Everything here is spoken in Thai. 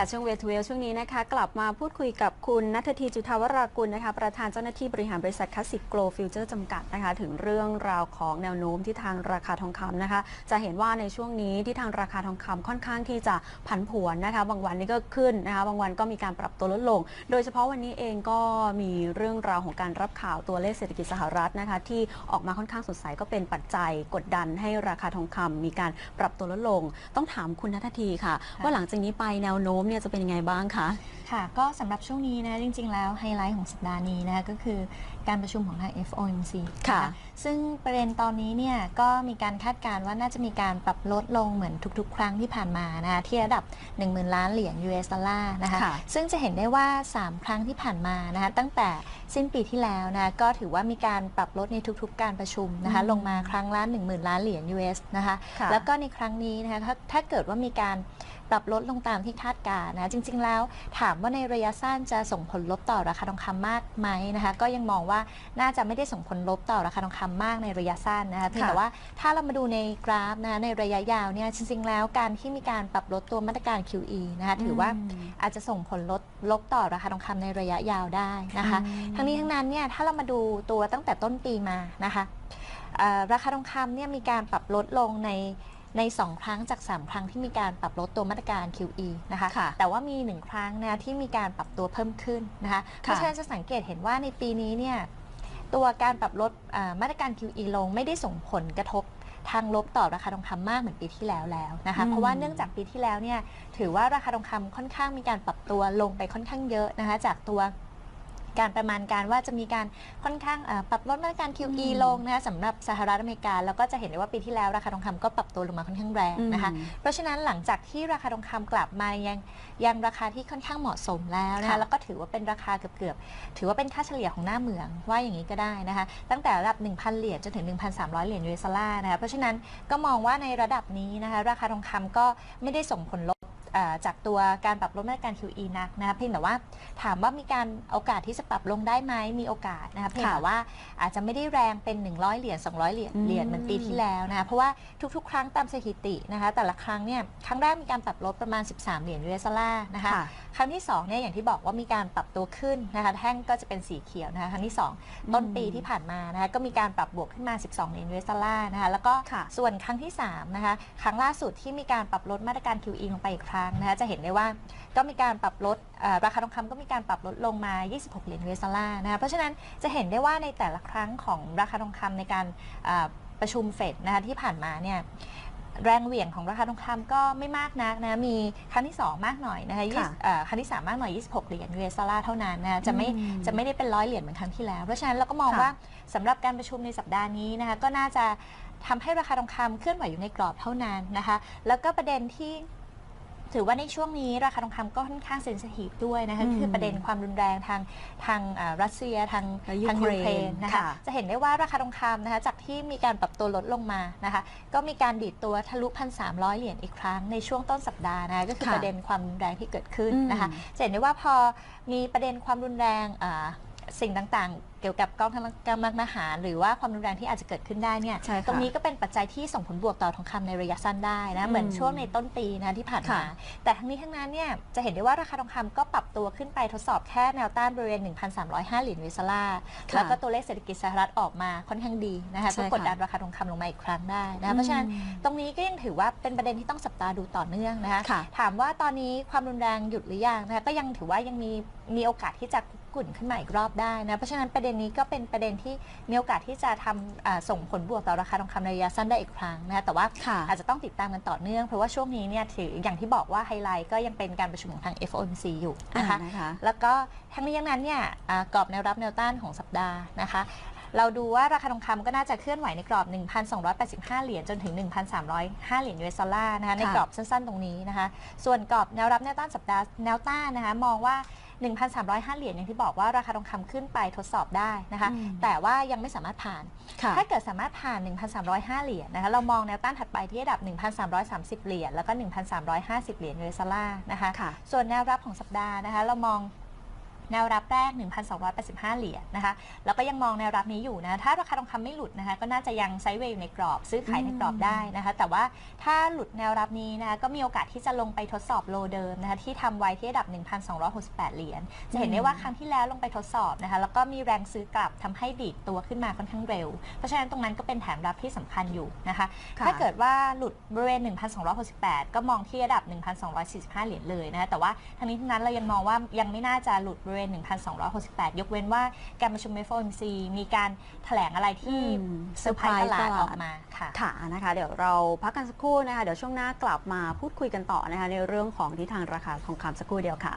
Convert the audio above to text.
ค่ะช่วงเวทเวลช่วงนี้นะคะ กลับมาพูดคุยกับคุณนัททีจุธาวรากุลนะคะ ประธานเจ้าหน้าที่บริหารบริษัทคลาสสิกโกลฟิวเจอร์จำกัดนะคะ ถึงเรื่องราวของแนวโน้มที่ทางราคาทองคำนะคะ จะเห็นว่าในช่วงนี้ที่ทางราคาทองคำค่อนข้างที่จะผันผวนนะคะ บางวันนี้ก็ขึ้นนะคะ บางวันก็มีการปรับตัวลดลง โดยเฉพาะวันนี้เองก็มีเรื่องราวของการรับข่าวตัวเลขเศรษฐกิจสหรัฐนะคะ ที่ออกมาค่อนข้างสดใสก็เป็นปัจจัยกดดันให้ราคาทองคำมีการปรับตัวลดลง ต้องถามคุณนัททีค่ะ ว่าหลังจากนี้ไปแนวโน้มเนี่ยจะเป็นยังไงบ้างคะ ค่ะ ก็สำหรับช่วงนี้นะจริง ๆ แล้วไฮไลท์ของสัปดาห์นี้นะคะก็คือการประชุมของทาง FOMC ค่ะนซึ่งประเด็นตอนนี้เนี่ยก็มีการคาดการณ์ว่าน่าจะมีการปรับลดลงเหมือนทุก ๆ ครั้งที่ผ่านมานะคะที่ระดับ 10,000 ล้านเหรียญ US ดอลลาร์นะคะค่ะซึ่งจะเห็นได้ว่า 3 ครั้งที่ผ่านมานะคะตั้งแต่สิ้นปีที่แล้วนะก็ถือว่ามีการปรับลดในทุก ๆ การประชุมนะคะอืมลงมาครั้งละ10,000 ล้านเหรียญ US นะคะค่ะแล้วก็ในครั้งนี้นะคะถ้าถ้าเกิดว่ามีการ ปรับลดลงตามที่คาดการณ์นะจริง ๆ แล้ว ถามว่าในระยะสั้นจะส่งผลลบต่อราคาทองคำมากไหมนะคะก็ยังมองว่าน่าจะไม่ได้ส่งผลลบต่อราคาทองคำมากในระยะสั้นนะคะเพียงแต่ว่าถ้าเรามาดูในกราฟนะในระยะยาวเนี่ยจริง ๆ แล้วการที่มีการปรับลดตัวมาตรการ QE นะคะถือว่าอาจจะส่งผลลดลบต่อราคาทองคำในระยะยาวได้นะคะอืมทั้งนี้ทั้งนั้นเนี่ยถ้าเรามาดูตัวตั้งแต่ต้นปีมานะคะเอ่อราคาทองคำเนี่ยมีการปรับลดลงใน ใน 2 ครั้งจาก 3 ครั้งที่มีการปรับลดตัวมาตรการ QE นะคะค่ะแต่ว่ามี 1 ครั้งนะที่มีการปรับตัวเพิ่มขึ้นนะคะเพราะฉะนั้นจะสังเกตเห็นว่าในปีนี้เนี่ยตัวการปรับลดอ่ามาตรการ QE ลงไม่ได้ส่งผลกระทบทางลบต่อราคาทองคำมากเหมือนปีที่แล้วแล้วนะคะอืมเพราะว่าเนื่องจากปีที่แล้วเนี่ยถือว่าราคาทองคำค่อนข้างมีการปรับตัวลงไปค่อนข้างเยอะนะคะจากตัว การประมาณการว่าจะมีการค่อนข้างเอ่อปรับลดมาตรการ QE อืมลงนะคะสำหรับสหรัฐอเมริกา แล้วก็จะเห็นได้ว่าปีที่แล้วราคาทองคำก็ปรับตัวลงมาค่อนข้างแรงนะคะ อืม เพราะฉะนั้นหลังจากที่ราคาทองคำกลับมายังยังราคาที่ค่อนข้างเหมาะสมแล้วนะค่ะ คะแล้วก็ถือว่าเป็นราคาเกือบๆถือว่าเป็นค่าเฉลี่ยของหน้าเหมืองว่าอย่างนี้ก็ได้นะคะ ตั้งแต่ระดับ 1,000 เหรียญจนถึง 1,300 เหรียญ US ดอลลาร์นะคะเพราะฉะนั้นก็มองว่าในระดับนี้นะคะราคาทองคำก็ไม่ได้ส่งผลลบเอ่อจากตัวการปรับลดมาตรการ QE นักนะคะเพียงแต่ว่าถามว่ามีการโอกาสที่จะปรับลงได้ไหมมีโอกาสนะคะเพียงแต่ว่าอาจจะไม่ได้แรงเป็น 100 เหรียญ200 เหรียญอืมเหรียญเหมือนปีที่แล้วนะคะเพราะว่าทุกๆ ครั้งตามสถิตินะคะแต่ละครั้งเนี่ยครั้งแรกมีการปรับลดประมาณ 13 เหรียญ US ดอลลาร์นะคะค่ะครั้งที่2เนี่ยอย่างที่บอกว่ามีการปรับตัวขึ้นนะคะแท่งก็จะเป็นสีเขียวนะคะครั้งที่ 2 ต้นปีที่ผ่านมานะคะก็มีการปรับบวกขึ้นมา 12 เหรียญ US ดอลลาร์นะคะแล้วก็ค่ะส่วนครั้งที่3นะคะครั้งล่าสุดที่มีการปรับลดมาตรการ QE ลงไปอีกครั้งนะคะจะเห็นได้ว่าก็มีการปรับลดเอ่อราคาทองคำก็มีการปรับลดลงมา 26 เหรียญ US ดอลลาร์นะคะเพราะฉะนั้นจะเห็นได้ว่าในแต่ละครั้งของราคาทองคำในการเอ่อประชุมเฟดนะคะที่ผ่านมาเนี่ยแรงเหวี่ยงของราคาทองคำก็ไม่มากนักนะ มีครั้งที่ 2 มากหน่อยนะคะยี่ค่ะสิบเอ่อครั้งที่ 3 มากหน่อย 26 เหรียญ US ดอลลาร์เท่านั้นนะ จะไม่อืมจะไม่ได้เป็นร้อยเหรียญเหมือนครั้งที่แล้ว เพราะฉะนั้นเราก็มองค่ะว่าสำหรับการประชุมในสัปดาห์นี้นะคะก็น่าจะทำให้ราคาทองคำเคลื่อนไหวอยู่ในกรอบเท่านั้นนะคะ แล้วก็ประเด็นที่ ถือว่าในช่วงนี้ราคาทองคำก็ค่อนข้างเซนซิทีฟด้วยนะคะอืมคือประเด็นความรุนแรงทางทางอ่ารัสเซียทางและยูทางเคยูรนเครนนะคะค่ะจะเห็นได้ว่าราคาทองคำนะคะจากที่มีการปรับตัวลดลงมานะคะก็มีการดีดตัวทะลุพันสามเหรียญอีกครั้งในช่วงต้นสัปดาห์นะคะก็คือค่ะประเด็นความรุนแรงที่เกิดขึ้นอืมนะคะจะเห็นได้ว่าพอมีประเด็นความรุนแรงอ่า สิ่งต่างๆ เกี่ยวกับกองกำลังทหารหรือว่าความรุนแรงที่อาจจะเกิดขึ้นได้เนี่ยใช่ค่ะตรงนี้ก็เป็นปัจจัยที่ส่งผลบวกต่อทองคำในระยะสั้นได้นะ เหมือนอืมช่วงในต้นปีนะที่ผ่านมาค่ะ แต่ทั้งนี้ทั้งนั้นเนี่ยจะเห็นได้ว่าราคาทองคำก็ปรับตัวขึ้นไปทดสอบแค่แนวต้านบริเวณ 1,305เหรียญวิสลาร์ค่ะแล้วก็ตัวเลขเศรษฐกิจสหรัฐออกมาค่อนข้างดีนะคะใช่ก็ค่ะ กดดันราคาทองคำลงมาอีกครั้งได้นะคะเพราะฉะนั้นอืมตรงนี้ก็ยังถือว่าเป็นประเด็นที่ต้องจับตาดูต่อเนื่องนะคะ ค่ะ ถามว่าตอนนี้ความรุนแรงหยุดหรือยังนะคะก็ยังถือว่ายังมีมีโอกาสที่จะ กุ่นขึ้นมาอีกรอบได้นะ เพราะฉะนั้นประเด็นนี้ก็เป็นประเด็นที่มีโอกาสที่จะทำอ่าส่งผลบวกต่อราคาทองคำในระยะสั้นได้อีกครั้งนะคะแต่ว่าค่ะอาจจะต้องติดตามกันต่อเนื่อง เพราะว่าช่วงนี้เนี่ยถืออย่างที่บอกว่าไฮไลท์ก็ยังเป็นการประชุมของทาง FOMC อยู่นะคะอ่านะคะแล้วก็ทั้งนี้ทั้งนั้นเนี่ยอ่ากรอบแนวรับแนวต้านของสัปดาห์นะคะเราดูว่าราคาทองคำก็น่าจะเคลื่อนไหวในกรอบ 1,285 เหรียญจนถึง 1,305 เหรียญ US ดอลลาร์นะคะในกรอบสั้นๆ ตรงนี้นะคะ ส่วนกรอบแนวรับแนวต้านสัปดาห์แนวต้านนะคะมองว่า 1,305 เหรียญอย่างที่บอกว่าราคาทองคำขึ้นไปทดสอบได้นะคะอืมแต่ว่ายังไม่สามารถผ่านค่ะถ้าเกิดสามารถผ่าน 1,305 เหรียญนะคะเรามองแนวต้านถัดไปที่ระดับ 1,330 เหรียญแล้วก็ 1,350 เหรียญ US ดอลลาร์นะคะค่ะส่วนแนวรับของสัปดาห์นะคะเรามอง แนวรับแรก 1,285 เหรียญนะคะ แล้วก็ยังมองแนวรับนี้อยู่นะ ถ้าราคาทองคำไม่หลุดนะคะ ก็น่าจะยังไซด์เวย์อยู่ในกรอบ ซื้อขายในกรอบได้นะคะ แต่ว่าถ้าหลุดแนวรับนี้นะคะ ก็มีโอกาสที่จะลงไปทดสอบโลเดิมนะคะ ที่ทำไว้ที่ระดับ 1,268 เหรียญ จะเห็นได้ว่าครั้งที่แล้วลงไปทดสอบนะคะ แล้วก็มีแรงซื้อกลับทำให้ดีดตัวขึ้นมาค่อนข้างเร็ว เพราะฉะนั้นตรงนั้นก็เป็นแถมรับที่สำคัญอยู่นะคะค่ะถ้าเกิดว่าหลุดบริเวณ 1,268 ก็มองที่ระดับ 1,245 เหรียญเลยนะคะแต่ว่าทั้งนี้ทั้งนั้นเรายังมองว่ายังไม่น่าจะหลุดบริเวณ 1,268 ยกเว้นว่าการประชุม FOMC มีการแถลงอะไรที่อืมเซอร์ไพรส์ตลาดเซอร์ไพรส์ตลาดออกมาค่ะค่ะนะคะ เดี๋ยวเราพักกันสักครู่นะคะ เดี๋ยวช่วงหน้ากลับมาพูดคุยกันต่อนะคะ ในเรื่องของทิศทางราคาทองคำสักครู่เดียวค่ะ